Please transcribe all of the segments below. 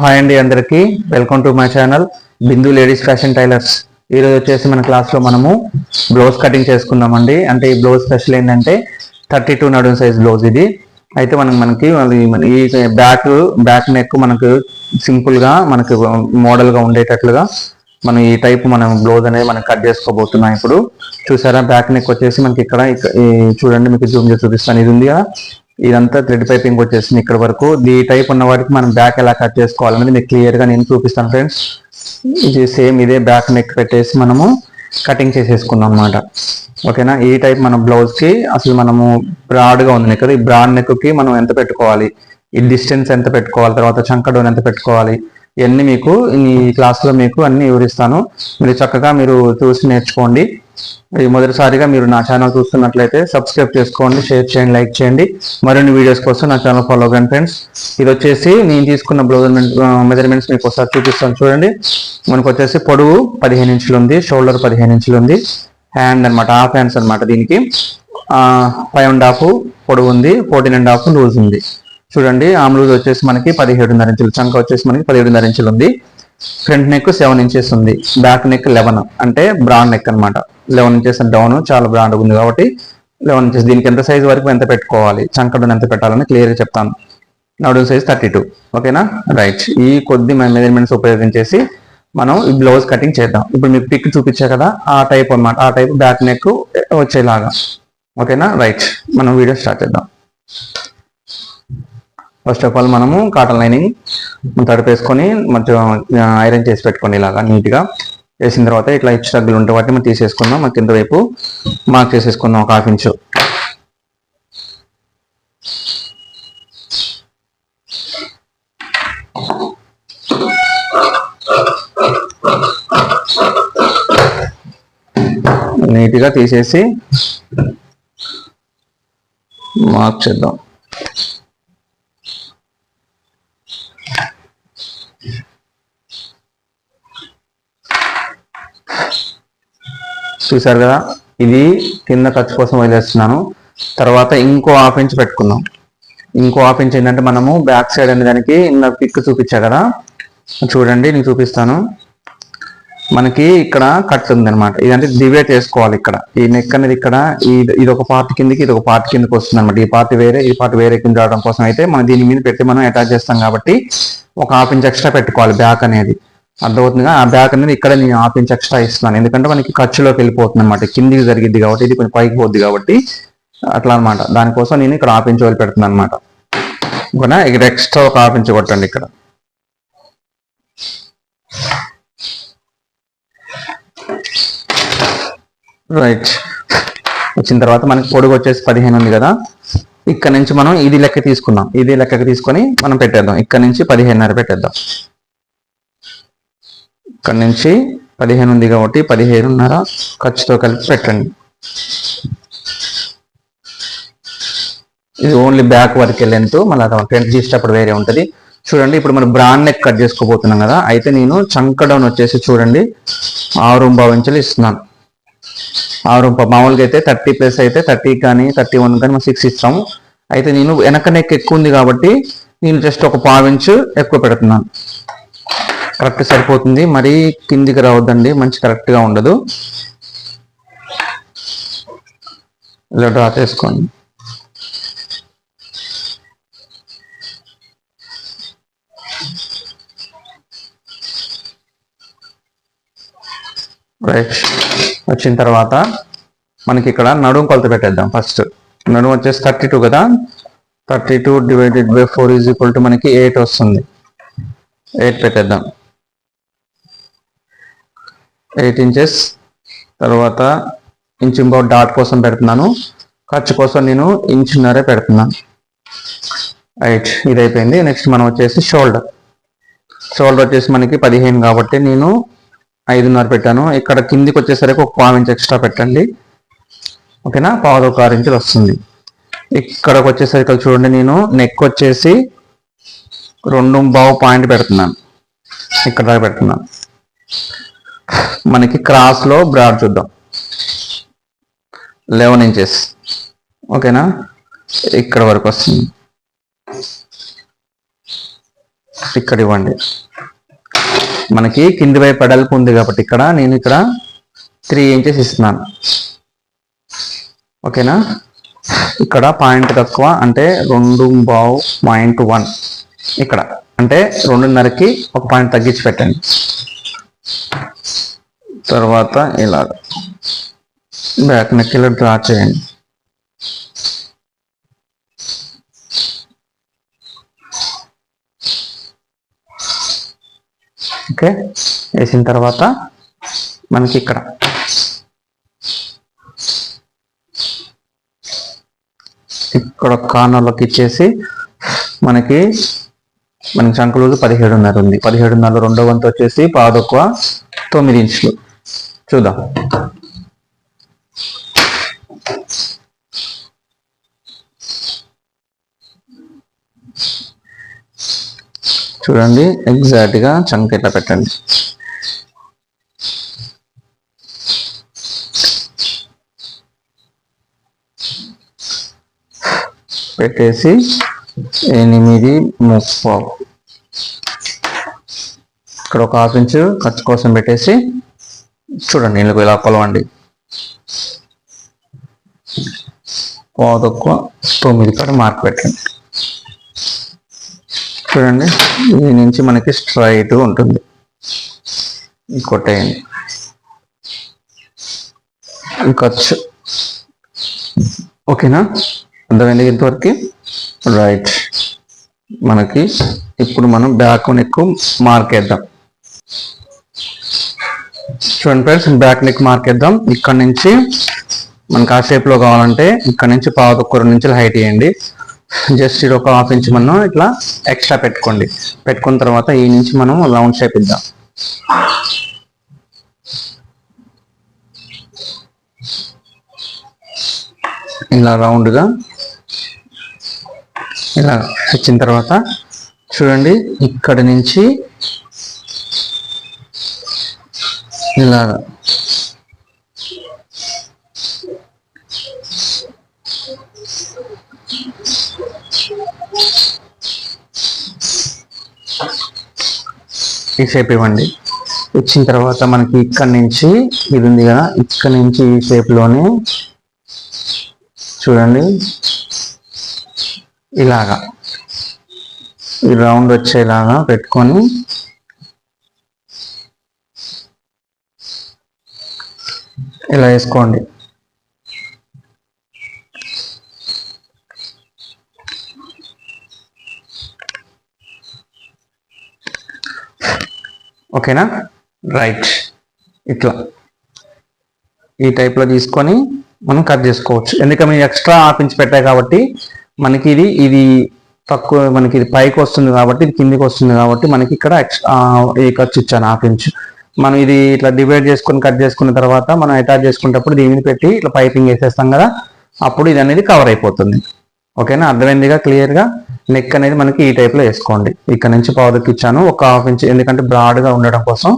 Hi అండి అందరికి. Welcome to my channel Bindu ladies fashion tailors ఈ రోజు వచ్చేసి మన క్లాస్లో మనము బ్లౌజ్ కటింగ్ చేసుకుందామండి. అంటే ఈ బ్లౌజ్ స్పెషల్ ఏంటంటే థర్టీ టూ నడుం సైజ్ బ్లౌజ్ ఇది. అయితే మనం మనకి ఈ బ్యాక్ బ్యాక్ నెక్ మనకు సింపుల్గా మనకు మోడల్గా ఉండేటట్లుగా మనం ఈ టైప్ మనం బ్లౌజ్ అనేది మనం కట్ చేసుకోబోతున్నాం ఇప్పుడు. చూసారా? బ్యాక్ నెక్ వచ్చేసి మనకి ఇక్కడ చూడండి మీకు జూమ్ చేసి చూపిస్తాను. ఇది ఉంది కదా? ఇదంతా థ్రెడ్ పైపింగ్ వచ్చేసింది ఇక్కడ వరకు. ఈ టైప్ ఉన్న వాటికి మనం బ్యాక్ ఎలా కట్ చేసుకోవాలనేది మీకు క్లియర్గా నేను చూపిస్తాను ఫ్రెండ్స్. ఇది సేమ్ ఇదే బ్యాక్ నెక్ పెట్టేసి మనము కటింగ్ చేసేసుకున్నాం అనమాట ఓకేనా? ఈ టైప్ మన బ్లౌజ్కి అసలు మనము బ్రాడ్గా ఉంది నెక్. ఈ బ్రాడ్ నెక్కి మనం ఎంత పెట్టుకోవాలి? ఈ డిస్టెన్స్ ఎంత పెట్టుకోవాలి? తర్వాత చంకడోన్ ఎంత పెట్టుకోవాలి? ఇవన్నీ మీకు ఈ క్లాస్లో మీకు అన్ని వివరిస్తాను. మీరు చక్కగా మీరు చూసి నేర్చుకోండి. ఇది మొదటిసారిగా మీరు నా ఛానల్ చూస్తున్నట్లయితే సబ్స్క్రైబ్ చేసుకోండి షేర్ చేయండి లైక్ చేయండి. మరిన్ని వీడియోస్ కోసం నా ఛానల్ ఫాలో అవ్వండి ఫ్రెండ్స్ ఇది వచ్చేసి నేను తీసుకున్న బ్లౌజ్ మెజర్మెంట్స్ మీకు ఒకసారి చూపిస్తాను చూడండి. మనకు వచ్చేసి పొడవు పదిహేను ఇంచులు ఉంది షోల్డర్ పదిహేను ఇంచులు ఉంది హ్యాండ్ అన్నమాట హాఫ్ హ్యాండ్స్ అన్నమాట దీనికి. ఫైవ్ అండ్ హాఫ్ పొడవు ఉంది ఫోర్టీన్ అండ్ హాఫ్ లూజ్ ఉంది. చూడండి ఆమ్ లూజ్ వచ్చేసి మనకి పదిహేడున్నర ఇంచులు చంక వచ్చేసి మనకి పదిహేడున్నర ఇంచులు ఉంది. ఫ్రంట్ నెక్ సెవెన్ ఇంచెస్ ఉంది. బ్యాక్ నెక్ లెవెన్ అంటే బ్రాండ్ నెక్ అన్నమాట. లెవెన్ ఇంచెస్ డౌన్ చాలా బ్రాండ్ ఉంది కాబట్టి లెవెన్ ఇంచెస్ దీనికి ఎంత సైజ్ వరకు ఎంత పెట్టుకోవాలి? చంకడను ఎంత పెట్టాలని క్లియర్గా చెప్తాను. నడుం సైజ్ థర్టీ టూ ఓకేనా రైట్ ఈ కొద్ది మెజర్మెంట్స్ ఉపయోగించేసి మనం ఈ బ్లౌజ్ కటింగ్ చేద్దాం. ఇప్పుడు మీకు పిక్ చూపించా కదా? ఆ టైప్ అన్నమాట. ఆ టైప్ బ్యాక్ నెక్ వచ్చేలాగా. ఓకేనా రైట్ మనం వీడియో స్టార్ట్ చేద్దాం. ఫస్ట్ ఆఫ్ ఆల్ మనము కాటన్ లైనింగ్ తడిపేసుకొని మంచిగా ఐరన్ చేసి పెట్టుకోండి ఇలాగా నీట్గా. వేసిన తర్వాత ఇట్లా ఇచ్చి తగ్గులు ఉంటే వాటిని మనం తీసేసుకుందాం. మన కింద వైపు మార్క్ చేసేసుకుందాం ఒక హాఫ్ ఇంచు నీట్గా తీసేసి మార్క్ చేద్దాం. చూసారు కదా? ఇది కింద ఖర్చు కోసం వదిలేస్తున్నాను. తర్వాత ఇంకో హాఫ్ ఇంచ్ పెట్టుకుందాం. ఇంకో హాఫ్ ఇంచ్ ఏంటంటే మనము బ్యాక్ సైడ్ అనే దానికి ఇంత పిక్ చూపించా కదా? చూడండి నేను చూపిస్తాను. మనకి ఇక్కడ కట్ ఉంది అనమాట ఇదంటే డివైడ్ చేసుకోవాలి ఇక్కడ. ఈ నెక్ అనేది ఇక్కడ ఇది ఇది ఒక పార్ట్ కిందకి ఇది ఒక పార్ట్ కిందకి వస్తుంది అనమాట ఈ పార్ట్ వేరే ఈ పార్ట్ వేరే కింద రావడం కోసం అయితే మనం దీని మీద పెట్టి మనం అటాచ్ చేస్తాం కాబట్టి ఒక హాఫ్ ఇంచ్ ఎక్స్ట్రా పెట్టుకోవాలి బ్యాక్ అనేది. అర్థమవుతుందిగా? ఆ బ్యాక్ అనేది ఇక్కడ నేను హాఫ్ ఇంచ్ ఎక్స్ట్రా ఇస్తున్నాను. ఎందుకంటే మనకి ఖర్చులోకి వెళ్ళిపోతుంది అనమాట కిందికి జరిగిద్ది కాబట్టి ఇది కొంచెం పైకి పోద్ది కాబట్టి అట్లా అనమాట దానికోసం నేను ఇక్కడ హాఫ్ ఇంచ్ వదిలి పెడుతున్నాను అనమాట ఓకేనా ఇక్కడ ఎక్స్ట్రా ఒక హాఫ్ ఇంచ్ కొట్టండి ఇక్కడ. రైట్. వచ్చిన తర్వాత మనకి పొడుగు వచ్చేసి పదిహేను ఉంది కదా? ఇక్కడ నుంచి మనం ఇది లెక్క తీసుకున్నాం. ఇది లెక్కకి తీసుకొని మనం పెట్టేద్దాం. ఇక్కడ నుంచి పదిహేనున్నర పెట్టేద్దాం. ఇక్కడ నుంచి పదిహేను ఉంది కాబట్టి పదిహేనున్నర ఖర్చుతో కలిపి పెట్టండి. ఇది ఓన్లీ బ్యాక్ వరకు లెంత్ మళ్ళీ ఫ్రంట్ తీసేటప్పుడు వేరే ఉంటుంది. చూడండి ఇప్పుడు మనం బ్రాండ్ నెక్ కట్ చేసుకోబోతున్నాం కదా అయితే నేను చంక డౌన్ వచ్చేసి చూడండి ఆరు బావు ఇస్తున్నాను. ఆరు మామూలుగా అయితే థర్టీ ప్లస్ అయితే థర్టీ కానీ థర్టీ వన్ కానీ మనం సిక్స్ ఇస్తాము. అయితే నేను వెనక నెక్ ఎక్కువ ఉంది కాబట్టి నేను జస్ట్ ఒక పావించు ఎక్కువ పెడుతున్నాను. కరెక్ట్ సరిపోతుంది. మరీ కిందికి రావద్దండి. మంచి కరెక్ట్గా ఉండదు. ఇలా డ్రా చేసుకోండి. రైట్. వచ్చిన తర్వాత మనకి ఇక్కడ నడుము కొలత పెట్టేద్దాం ఫస్ట్. నడుము వచ్చేసి థర్టీ టూ కదా? Thirty two divided by four is equal to మనకి ఎయిట్ వస్తుంది. ఎయిట్ పెట్టేద్దాం. Eight inches. తర్వాత ఇంచు ఇంకో డాట్ కోసం పెడుతున్నాను. ఖర్చు కోసం నేను ఇంచున్నరే పెడుతున్నాను. రైట్ ఇది అయిపోయింది నెక్స్ట్ మనం వచ్చేసి షోల్డర్. షోల్డర్ వచ్చేసి మనకి పదిహేను కాబట్టి నేను ఐదున్నర పెట్టాను. ఇక్కడ కిందికి వచ్చేసరికి ఒక పావు ఇంచ్ ఎక్స్ట్రా పెట్టండి. ఓకేనా? పావు ఒక ఆరు ఇంచులు వస్తుంది. ఇక్కడకు వచ్చేసరికి చూడండి నేను నెక్ వచ్చేసి రెండు బావు పాయింట్ పెడుతున్నాను. ఇక్కడ దాకా పెడుతున్నాను. మనకి క్రాస్లో బ్రాడ్ చూద్దాం. లెవెన్ ఇంచెస్ ఓకేనా? ఇక్కడ వరకు వస్తుంది. ఇక్కడ ఇవ్వండి. మనకి కింది వైపు వెడల్పు ఉంది కాబట్టి ఇక్కడ నేను ఇక్కడ త్రీ ఇంచెస్ ఇస్తున్నాను. ఓకేనా? ఇక్కడ పాయింట్ తక్కువ అంటే రెండు బావు పాయింట్ వన్ ఇక్కడ. అంటే రెండున్నరకి ఒక పాయింట్ తగ్గించి పెట్టండి. తర్వాత ఇలా బ్యాక్ నెక్ ఇలా డ్రా చేయండి. ఓకే? వేసిన తర్వాత మనకి ఇక్కడ ఇక్కడ కార్నర్లోకి ఇచ్చేసి మనకి మనకి శంకులు పదిహేడున్నర ఉంది. పదిహేడున్నర రెండో వంతు వచ్చేసి పాదొక్క తొమ్మిది ఇంచులు. చూద్దాం. చూడండి ఎగ్జాక్ట్గా చంక ఇట్లా పెట్టండి. పెట్టేసి ఎనిమిది ముప్పై. ఇక్కడ ఒక హాఫ్ ఇంచ్ ఖర్చు కోసం పెట్టేసి చూడండి నీళ్ళకు ఇలా కొలవండి. పాదొక్కువ తొమ్మిది కాడ మార్క్ పెట్టండి. చూడండి ఈ నుంచి మనకి స్ట్రైట్ ఉంటుంది. ఇది కొట్టేయండి. ఈ ఖర్చు. ఓకేనా? అర్థమైంది ఇంతవరకు? రైట్ మనకి ఇప్పుడు మనం బ్యాక్ నెక్ మార్క్ వేద్దాం. చూడండి ఫ్రెండ్స్ బ్యాక్ నెక్ మార్క్ ఇక్కడ నుంచి మనకి ఆ షేప్లో కావాలంటే ఇక్కడ నుంచి పావు ఒక్క రెండు నుంచి హైట్ వేయండి. జస్ట్ ఇది ఒక హాఫ్ ఇంచ్ మనం ఇట్లా ఎక్స్ట్రా పెట్టుకోండి. పెట్టుకున్న తర్వాత ఈ నుంచి మనం రౌండ్ షేప్ ఇద్దాం. ఇలా రౌండ్గా ఇలా వచ్చిన తర్వాత చూడండి ఇక్కడ నుంచి ఇలా. ఈ షేప్ ఇవ్వండి. వచ్చిన తర్వాత మనకి ఇక్కడ నుంచి ఇది ఉంది కదా ఇక్కడ నుంచి ఈ షేప్లోనే చూడండి. ఇలాగా. ఈ రౌండ్ వచ్చేలాగా పెట్టుకొని ఇలా వేసుకోండి. ఓకేనా? రైట్. ఇట్లా. ఈ టైప్లో తీసుకొని మనం కట్ చేసుకోవచ్చు. ఎందుకంటే ఎక్స్ట్రా ఆపించి పెట్టాయి కాబట్టి మనకి ఇది ఇది తక్కువ మనకి ఇది పైకి వస్తుంది కాబట్టి ఇది కిందికి వస్తుంది కాబట్టి మనకి ఇక్కడ ఎక్స్ట్రా ఈ ఖర్చు ఇచ్చాను హాఫ్ ఇంచ్. మనం ఇది ఇట్లా డివైడ్ చేసుకొని కట్ చేసుకున్న తర్వాత మనం అటాచ్ చేసుకునేటప్పుడు దీనిని పెట్టి ఇట్లా పైపింగ్ వేసేస్తాం కదా అప్పుడు ఇది అనేది కవర్ అయిపోతుంది. ఓకేనా అర్థమైందిగా? క్లియర్గా నెక్ అనేది మనకి ఈ టైప్లో వేసుకోండి. ఇక్కడ నుంచి పౌదర్కి ఇచ్చాను. ఒక హాఫ్ ఇంచ్ ఎందుకంటే బ్రాడ్గా ఉండడం కోసం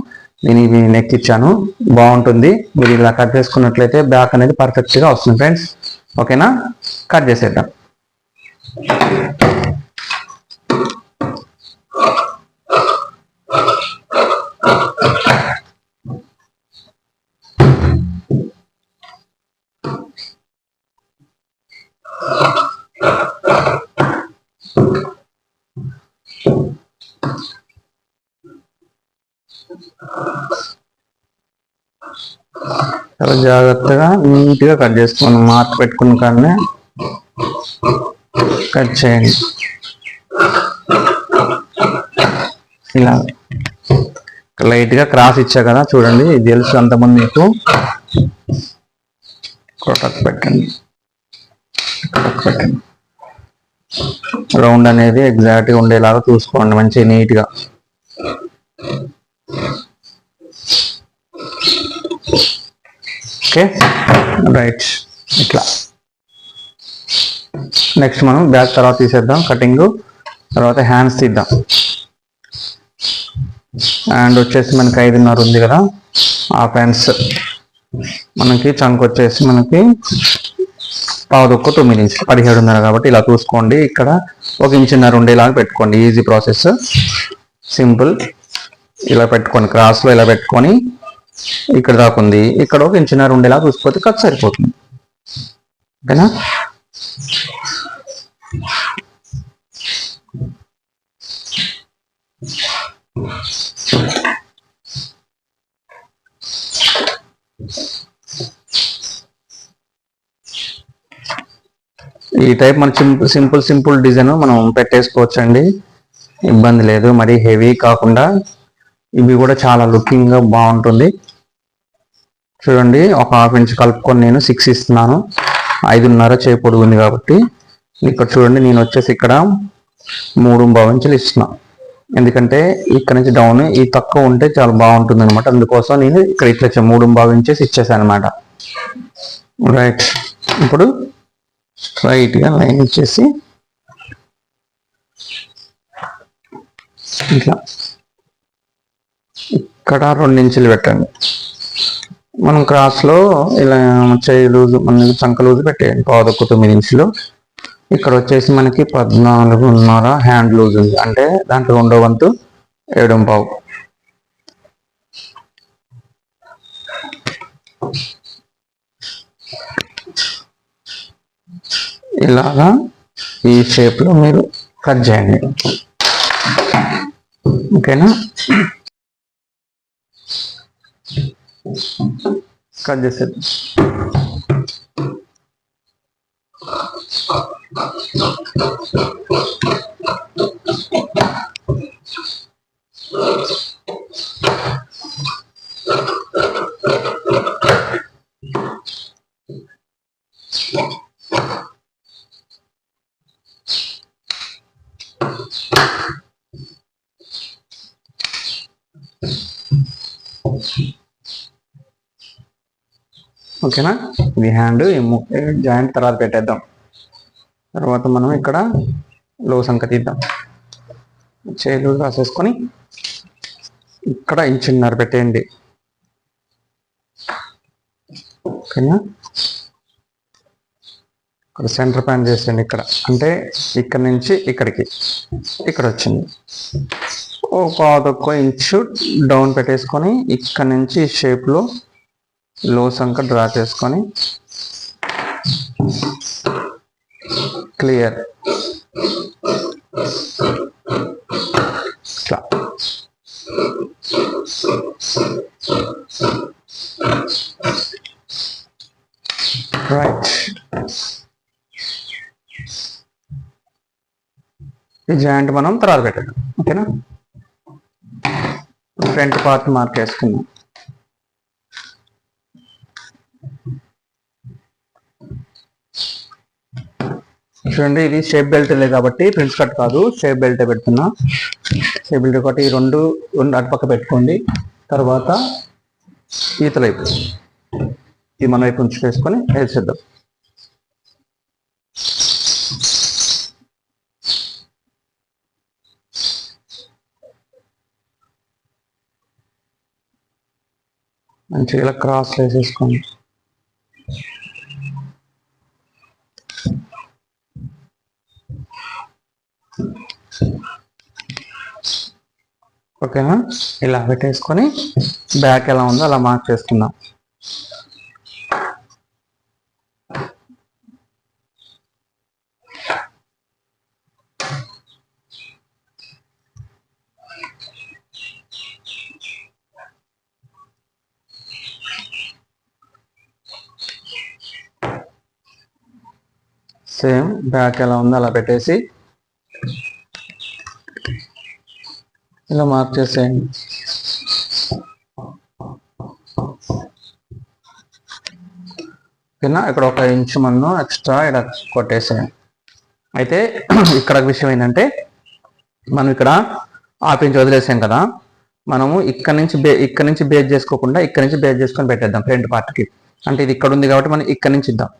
నేను ఇవి నెక్ ఇచ్చాను. బాగుంటుంది. మీరు ఇలా కట్ చేసుకున్నట్లయితే బ్యాక్ అనేది పర్ఫెక్ట్గా వస్తుంది ఫ్రెండ్స్ ఓకేనా కట్ చేసేద్దాం. చాలా జాగ్రత్తగా నీట్గా కట్ చేసుకోండి. మార్క్ పెట్టుకున్న కానీ కట్ చేయండి. ఇలా. లైట్గా క్రాస్ ఇచ్చా కదా చూడండి. ఇది తెలుసు అంతమంది మీకు. కొట్టకు పెట్టండి. కొట్టకు పెట్టండి. రౌండ్ అనేది ఎగ్జాక్ట్గా ఉండేలాగా చూసుకోండి. మంచిగా నీట్గా. ఓకే? రైట్ ఇట్లా. నెక్స్ట్ మనం బ్యాక్ తర్వాత తీసేద్దాం కటింగ్. తర్వాత హ్యాండ్స్ తీద్దాం. అండ్ వచ్చేసి మనకి ఐదున్నర ఉంది కదా. ఆ హ్యాండ్స్ మనకి చంక్ వచ్చేసి మనకి పావుదొక్క తొమ్మిది ఇంచులు పదిహేడున్నర కాబట్టి ఇలా చూసుకోండి. ఇక్కడ ఒక ఇంచున్నర ఉండేలాగా పెట్టుకోండి. ఈజీ ప్రాసెస్ సింపుల్ ఇలా పెట్టుకోండి క్రాస్లో ఇలా పెట్టుకొని ఇక్కడ దాకా ఉంది. ఇక్కడ ఒక ఇంచున్నర ఉండేలా చూసిపోతే కట్ సరిపోతుంది. ఓకేనా? ఈ టైప్ మన సింపుల్ సింపుల్ సింపుల్ డిజైన్ మనం పెట్టేసుకోవచ్చు అండి ఇబ్బంది లేదు. మరి హెవీ కాకుండా ఇవి కూడా చాలా లుకింగ్గా బాగుంటుంది. చూడండి ఒక హాఫ్ ఇంచ్ కలుపుకొని నేను సిక్స్ ఇస్తున్నాను. ఐదున్నర చేయి పొడుగు ఉంది కాబట్టి ఇక్కడ చూడండి నేను వచ్చేసి ఇక్కడ మూడు బావు ఇంచులు ఇస్తున్నా. ఎందుకంటే ఇక్కడ నుంచి డౌన్ ఈ తక్కువ ఉంటే చాలా బాగుంటుంది అనమాట అందుకోసం నేను ఇక్కడ ఇట్లా ఇచ్చా మూడు బావు ఇంచెస్ ఇచ్చేసాను అనమాట రైట్ ఇప్పుడు స్ట్రైట్గా లైన్ ఇచ్చేసి ఇట్లా ఇక్కడ రెండు ఇంచులు పెట్టండి. మనం క్రాస్లో ఇలా చేయి లూజు మన చంక లూజ్ పెట్టేయండి. పాదొక్క తొమ్మిది ఇంచులు. ఇక్కడ వచ్చేసి మనకి పద్నాలుగున్నర హ్యాండ్ లూజ్ ఉంది. అంటే దాంట్లో రెండో వంతు ఏడం పావు. ఇలాగా ఈ షేప్లో మీరు కట్ చేయండి. ఓకేనా? కట్ చేసేది ఓకేనా? ఇది హ్యాండ్ జాయింట్ తర్వాత పెట్టేద్దాం. తర్వాత మనం ఇక్కడ లో సంక తీద్దాం. చేలు రాసేసుకొని ఇక్కడ ఇంచున్నర పెట్టేయండి. ఓకేనా? ఇక్కడ సెంటర్ పాయింట్ చేసేయండి ఇక్కడ. అంటే ఇక్కడ నుంచి ఇక్కడికి. ఇక్కడ వచ్చింది. ఒక పాదొక్క ఇంచు డౌన్ పెట్టేసుకొని ఇక్కడ నుంచి షేప్లో లో సంక డ్రా చేసుకొని క్లియర్. ఇట్లా. రైట్. ఈ జాయింట్ మనం తర్వాత పెట్టాలి ఓకేనా? ఫ్రంట్ పార్ట్ మార్క్ వేసుకుందాం. చూడండి ఇది షేప్ బెల్ట్ లేదు కాబట్టి ప్రిన్స్ కట్ కాదు షేప్ బెల్ట్ పెడుతున్నా. షేప్ బెల్ట్ ఒకటి రెండు రెండు అటుపక్క పెట్టుకోండి. తర్వాత ఈతల వైపు. ఇది మన వైపు ఉంచి వేసుకొని వేసేద్దాం. మంచిగా ఇలా క్రాస్ వేసేసుకోండి. ఓకేనా? ఇలా పెట్టేసుకొని బ్యాక్ ఎలా ఉందో అలా మార్క్ చేసుకుందాం. సేమ్ బ్యాక్ ఎలా ఉందో అలా పెట్టేసి ఇలా మార్చేసేయండి ఓకేనా? ఇక్కడ ఒక ఇంచు మనం ఎక్స్ట్రా ఇక్కడ కొట్టేసేయండి. అయితే ఇక్కడ విషయం ఏంటంటే మనం ఇక్కడ హాఫ్ ఇంచ్ వదిలేసాం కదా మనము ఇక్కడ నుంచి బే ఇక్కడ నుంచి బేస్ చేసుకోకుండా ఇక్కడ నుంచి బేస్ చేసుకొని పెట్టేద్దాం ఫ్రంట్ పార్ట్కి. అంటే ఇది ఇక్కడ ఉంది కాబట్టి మనం ఇక్కడ నుంచి ఇద్దాం.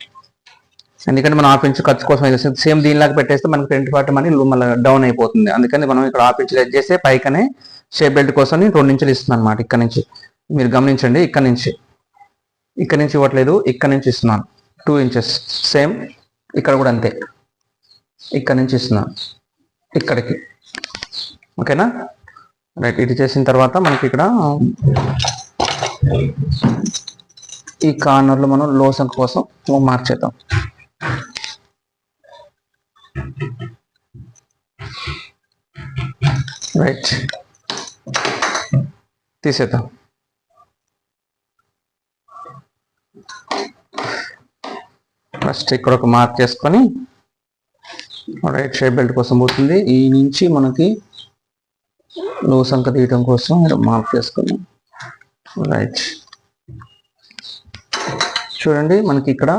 ఎందుకంటే మనం హాఫ్ ఖర్చు కోసం సేమ్ దీనిలాగా పెట్టేస్తే మనకి ఫ్రంట్ పార్టీ మనీ మళ్ళీ డౌన్ అయిపోతుంది. అందుకని మనం ఇక్కడ హాఫ్ ఇంచ్ చేస్తే పైకనే షేప్ బెల్ట్ కోసం రెండు ఇంచులు ఇస్తున్నాను అనమాట ఇక్కడ నుంచి. మీరు గమనించండి ఇక్కడ నుంచి. ఇక్కడ నుంచి ఇవ్వట్లేదు ఇక్కడ నుంచి ఇస్తున్నాను. టూ ఇంచెస్ సేమ్ ఇక్కడ కూడా అంతే. ఇక్కడ నుంచి ఇస్తున్నాను. ఇక్కడికి. ఓకేనా? రైట్ ఇది చేసిన తర్వాత మనకి ఇక్కడ ఈ కార్నర్లో మనం లోసం కోసం మార్చేద్దాం. రైట్ తీసేద్దాం. ఫస్ట్ ఇక్కడ ఒక మార్క్ చేసుకొని రైట్ షేప్ బెల్ట్ కోసం పోతుంది. ఈ నుంచి మనకి లో సంఖ తీయటం కోసం ఇక్కడ మార్క్ చేసుకొని రైట్ చూడండి మనకి ఇక్కడ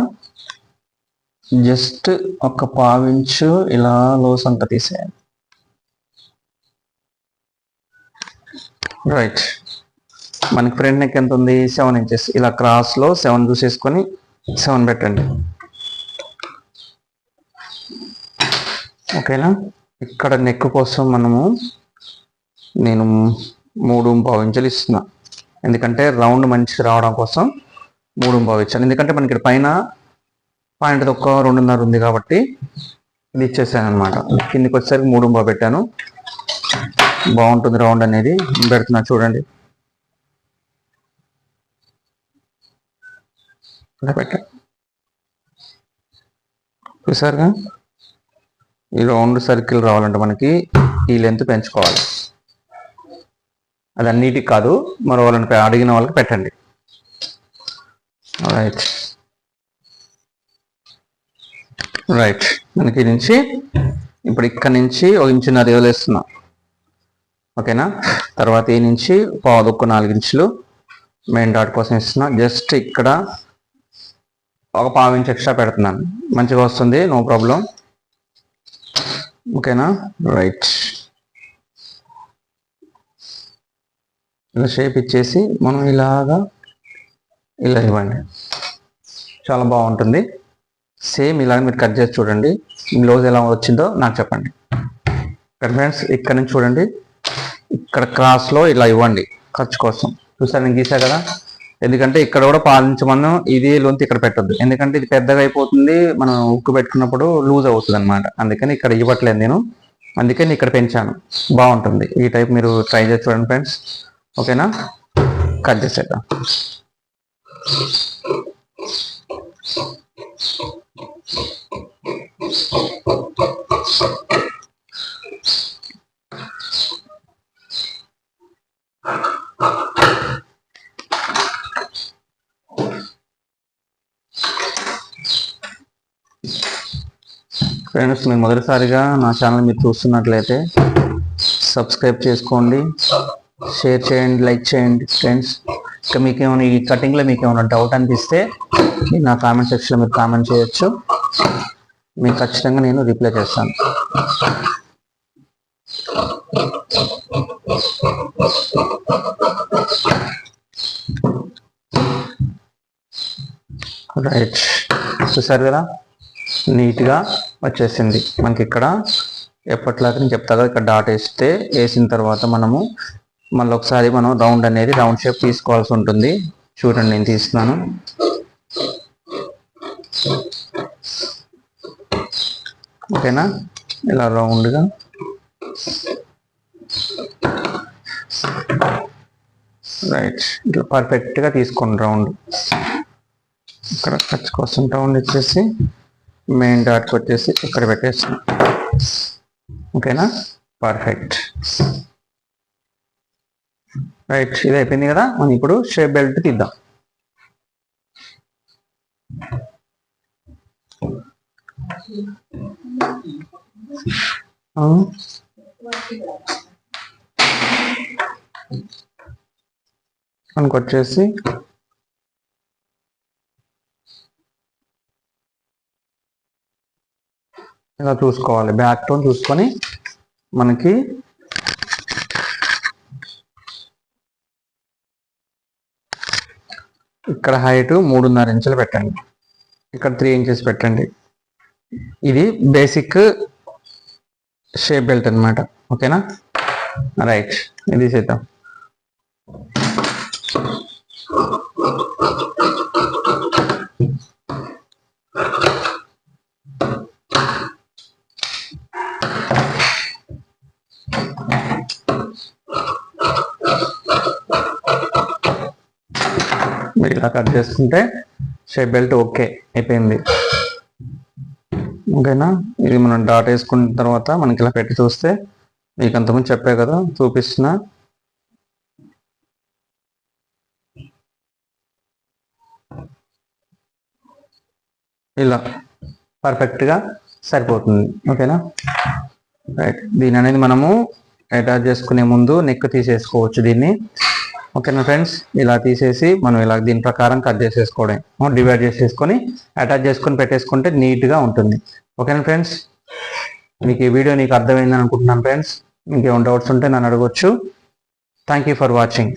జస్ట్ ఒక పావించు ఇలా లో సంఖ తీసేయాలి రైట్ మనకి ఫ్రంట్ నెక్ ఎంత ఉంది? సెవెన్ ఇంచెస్ ఇలా క్రాస్లో సెవెన్ చూసేసుకొని సెవెన్ పెట్టండి. ఓకేనా ఇక్కడ నెక్ కోసం మనము నేను మూడు పావు ఇంచులు ఇస్తున్నా. ఎందుకంటే రౌండ్ మంచిగా రావడం కోసం మూడు పావు ఇచ్చాను. ఎందుకంటే మనకి ఇక్కడ పైన పాయింట్ ఒక్క రెండున్నర ఉంది కాబట్టి ఇది ఇచ్చేసాను అనమాట కిందికి వచ్చేసరికి మూడు పావు పెట్టాను. బాగుంటుంది రౌండ్ అనేది. పెడుతున్నా చూడండి. ఇలా పెట్ట. చూసారుగా? ఈ రౌండ్ సర్కిల్ రావాలంటే మనకి. ఈ లెంత్ పెంచుకోవాలి. అది అన్నిటికి కాదు. మరో వాళ్ళని అడిగిన వాళ్ళకి పెట్టండి. రైట్ రైట్ మనకి నుంచి ఇప్పుడు ఇక్కడ నుంచి ఒక ఇంచున్నర వదిలేస్తున్నాం. ఓకేనా? తర్వాత ఈ నుంచి పావుదొక్కు నాలుగు ఇంచులు మెయిన్ డాట్ కోసం ఇస్తున్నా. జస్ట్ ఇక్కడ ఒక పావు ఇంచ్ ఎక్స్ట్రా పెడుతున్నాను. మంచిగా వస్తుంది నో ప్రాబ్లం. ఓకేనా? రైట్. ఇలా షేప్ ఇచ్చేసి మనం ఇలాగా ఇలా ఇవ్వండి. చాలా బాగుంటుంది. సేమ్ ఇలాగ మీరు కట్ చేసి చూడండి. బ్లౌజ్ ఎలా వచ్చిందో నాకు చెప్పండి. ఫ్రెండ్స్ ఇక్కడ నుంచి చూడండి. ఇక్కడ క్రాస్లో ఇలా ఇవ్వండి ఖర్చు కోసం. చూసారు నేను గీసా కదా? ఎందుకంటే ఇక్కడ కూడా పాలించమను ఇది లొంతి ఇక్కడ పెట్టద్దు. ఎందుకంటే ఇది పెద్దగా అయిపోతుంది మనం ఉక్కు పెట్టుకున్నప్పుడు లూజ్ అవుతుంది అనమాట అందుకని ఇక్కడ ఇవ్వట్లేదు నేను. అందుకని ఇక్కడ పెంచాను. బాగుంటుంది. ఈ టైప్ మీరు ట్రై చేసి చూడండి ఫ్రెండ్స్. ఓకేనా? కట్ చేసేద్దాం. వ్యూవర్స్ మీరు మొదటిసారిగా నా ఛానల్ మీరు చూస్తున్నట్లయితే సబ్స్క్రైబ్ చేసుకోండి షేర్ చేయండి లైక్ చేయండి ఫ్రెండ్స్. ఇంకా మీకు ఏమైనా ఈ కటింగ్లో మీకు ఏమైనా డౌట్ అనిపిస్తే మీరు నా కామెంట్ సెక్షన్లో మీరు కామెంట్ చేయొచ్చు. మీకు ఖచ్చితంగా నేను రిప్లై చేస్తాను. రైట్ చూసారు కదా? నీట్గా వచ్చేసింది. మనకి ఇక్కడ ఎప్పటిలాగా నేను చెప్తా కదా ఇక్కడ డాట్ వేస్తే వేసిన తర్వాత మనము మళ్ళీ ఒకసారి మనం రౌండ్ అనేది రౌండ్ షేప్ తీసుకోవాల్సి ఉంటుంది. చూడండి నేను తీస్తున్నాను. ఓకేనా? ఇలా రౌండ్గా రైట్ ఇట్లా పర్ఫెక్ట్గా తీసుకోండి రౌండ్ ఇక్కడ ఖర్చు కోసం రౌండ్ ఇచ్చేసి. మెయిన్ డాట్ వచ్చేసి ఇక్కడ పెట్టేస్తాం. ఓకేనా? పర్ఫెక్ట్. రైట్ ఇది అయిపోయింది కదా? మనం ఇప్పుడు షేప్ బెల్ట్ తీద్దాం. మనకు వచ్చేసి ఇలా చూసుకోవాలి. బ్యాక్ టోన్ చూసుకొని మనకి ఇక్కడ హైట్ మూడున్నర ఇంచులు పెట్టండి. ఇక్కడ త్రీ ఇంచెస్ పెట్టండి. ఇది బేసిక్ షేప్ బెల్ట్ అన్నమాట. ఓకేనా? రైట్. ఇది చేద్దాం. ఇలా కట్ చేసుకుంటే షేప్ బెల్ట్ ఓకే అయిపోయింది. ఓకేనా? ఇది మనం డాట్ వేసుకున్న తర్వాత మనకి ఇలా పెట్టి చూస్తే మీకు అంతకుముందు చెప్పే కదా చూపిస్తున్న ఇలా పర్ఫెక్ట్గా సరిపోతుంది. ఓకేనా? రైట్ దీని అనేది మనము అటాచ్ చేసుకునే ముందు నెక్ తీసేసుకోవచ్చు దీన్ని. ఓకేనా ఫ్రెండ్స్? ఇలా తీసేసి మనం ఇలా దీని ప్రకారం కట్ చేసేసుకోవడం. డివైడ్ చేసేసుకొని అటాచ్ చేసుకొని పెట్టేసుకుంటే నీట్గా ఉంటుంది. ఓకేనా ఫ్రెండ్స్? మీకు ఈ వీడియో నీకు అర్థమైందని అనుకుంటున్నాను ఫ్రెండ్స్. ఇంకేమైనా డౌట్స్ ఉంటే నన్ను అడగొచ్చు. Thank you for watching